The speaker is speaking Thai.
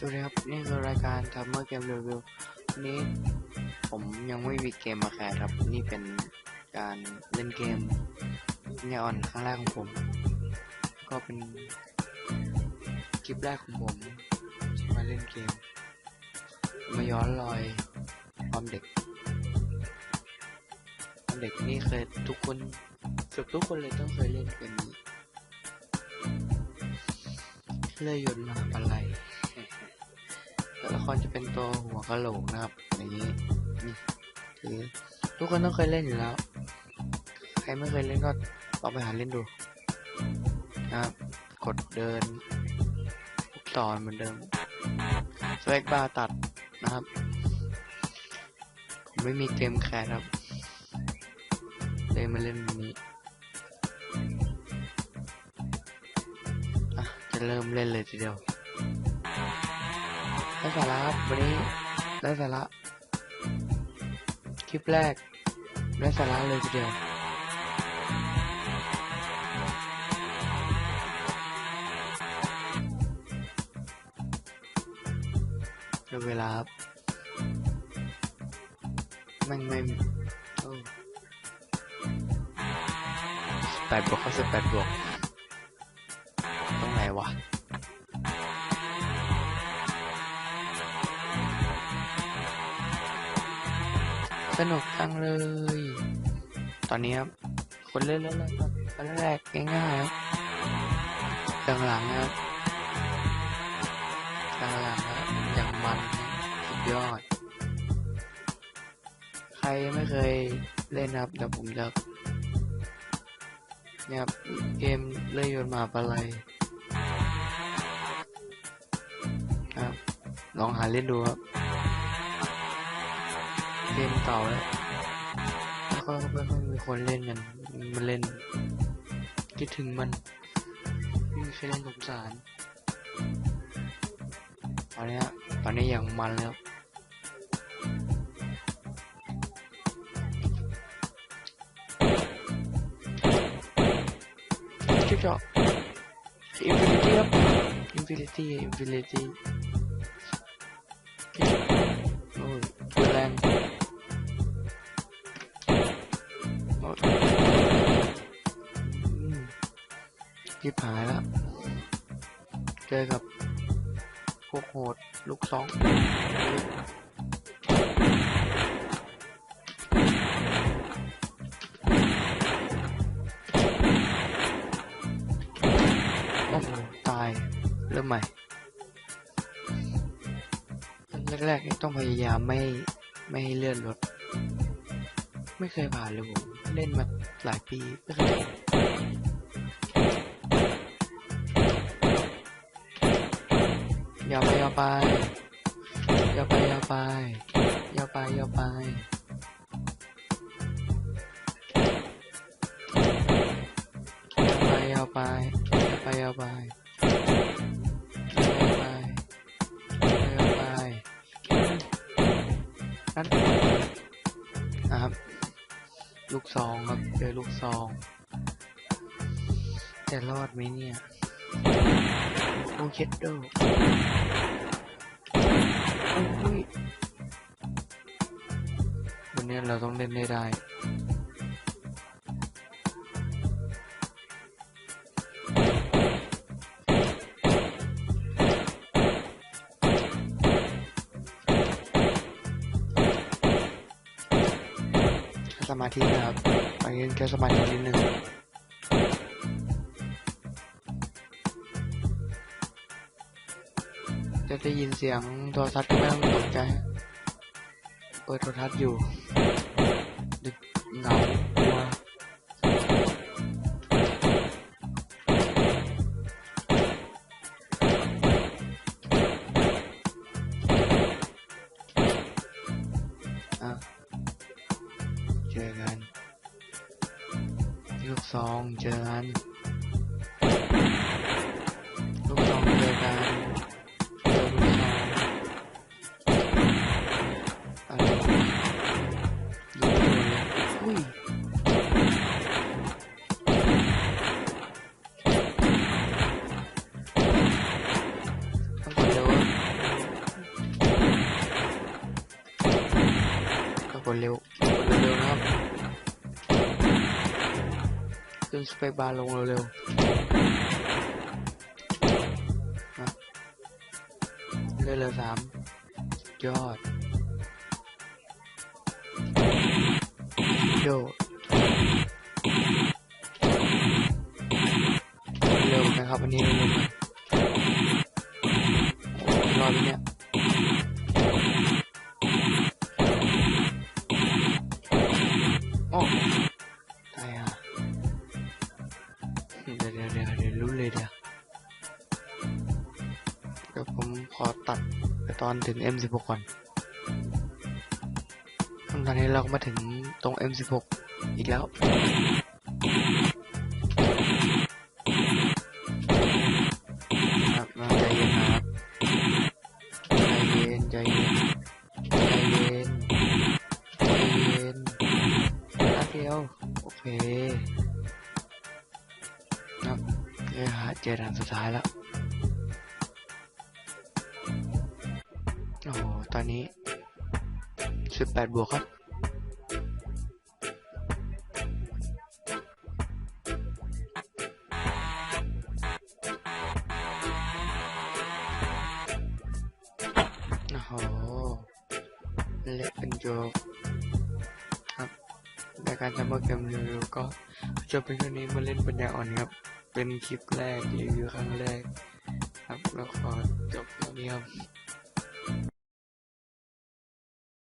สวัสดีครับ นี่คือรายการทัมเมอร์เกมรีวิวนี้ผมยังไม่มีเกมมาแคร์ครับ นี่เป็นการเล่นเกมเนียออนครั้งแรกของผม ก็เป็นคลิปแรกของผมที่มาเล่นเกม มาย้อนรอยความเด็กความเด็กนี่เคยทุกคนเกือบทุกคนเลยต้องเคยเล่นเกมนี้เลื่อยยนต์มาปลัยตัวละคร จะเป็นตัวหัวกะโหลกนะครับอย่างนี้นี่คือทุกคนต้องเคยเล่นอยู่แล้ว ใครไม่เคยเล่นก็ลองไปหาเล่นดูนะครับ กดเดินลูกศรเหมือนเดิมสเปกบาร์ตัดนะครับผมไม่มีเกมแคร์ครับเลยมาเล่นนนี้อะจะเริ่มเล่นเลยทีเดียว ได้สาระครับวันนี้ได้สาระคลิปแรกได้สาระเลยทีเดียวเดี๋ยวเวลาครับแม่งไม่แปดบวกเขาสิบแปดบวกตรงไหนวะ สนุกจังเลย ตอนนี้ครับ คนเล่นแล้วนะครับตอนแรกง่ายๆครับหลังๆนะครับหลังๆครับอย่างมันสุดยอด ใครไม่เคยเล่นนะครับเดี๋ยวผมจะเนี่ยครับเกมเลื่อยยนหมาปะไรครับ ลองหาเล่นดูครับ กมเก่าแล้วแล้วก็ไม่ค่อยมีคนเล่นกันมันเล่น คิดถึงมันมีใครเล่นสงสารตอนนี้ตอนนี้อย่างมันแล้วชิบเจาะอินฟินิตี้ครับอินฟินิตี้อินฟินิตี้ ยิบหายแล้ว เจอกับพวกโหดลูกสองโอ้โหตาย เริ่มใหม่ แรกๆนี่ต้องพยายามไม่ไม่ให้เลื่อนรถ ไม่เคยผ่านเลยผม เล่นมาหลายปีไม่เคย ย่าไปอย่าไปอย่าไปอย่าไปอย่าไปอย่าไปอย่าไปอย่าไปอย่าไปย่าไปอยาไปอย่าไปนั่นนะครับ ลูกซองครับเจอลูกซอง จะรอดไหมเนี่ย โอเช็ดโดโอ้ยวันนี้เราต้องเล่นได้ได้สมาธินะครับไปเล่นแค่สมาธินิดนึง จะได้ยินเสียงโทรทัศน์ก็ไม่ต้องตกใจเปิดโทรทัศน์อยู่ ดึกเหงากลัวเจอกันลูกซองเจอกัน ดเร็วกดเร็วนะครับ ขึ้นสเปคบาร์ลงเร็วๆนะเรื่อยสามยอดโยดเร็วนะครับอันนี้เร็วๆหน่อยโอ้ยรอดเนี่ย เดี๋ยวเดี๋ยวเดี๋ยวเดี๋ยวรู้เลยเดี๋ยวเดี๋ยวผมขอตัดไปตอนถึง M16 ก่อนตอนนี้เราก็มาถึงตรง M16 อีกแล้วครับใจเย็นครับใจเย็นใจเย็นใจเย็นใจเย็นนัดเดียวโอเค เนี่ยฮะเจอด่านสุดท้ายแล้ว โอ้โห ตอนนี้สิบแปดบวกครับโอ้โหเละเป็นโจกครับในการทำโปรแกรมรีวิวก็จบเป็นแค่นี้มาเล่นปัญญาอ่อนครับ เป็นคลิปแรกรีวิวครั้งแรกครับแล้วขอจบตรงนี้ครับ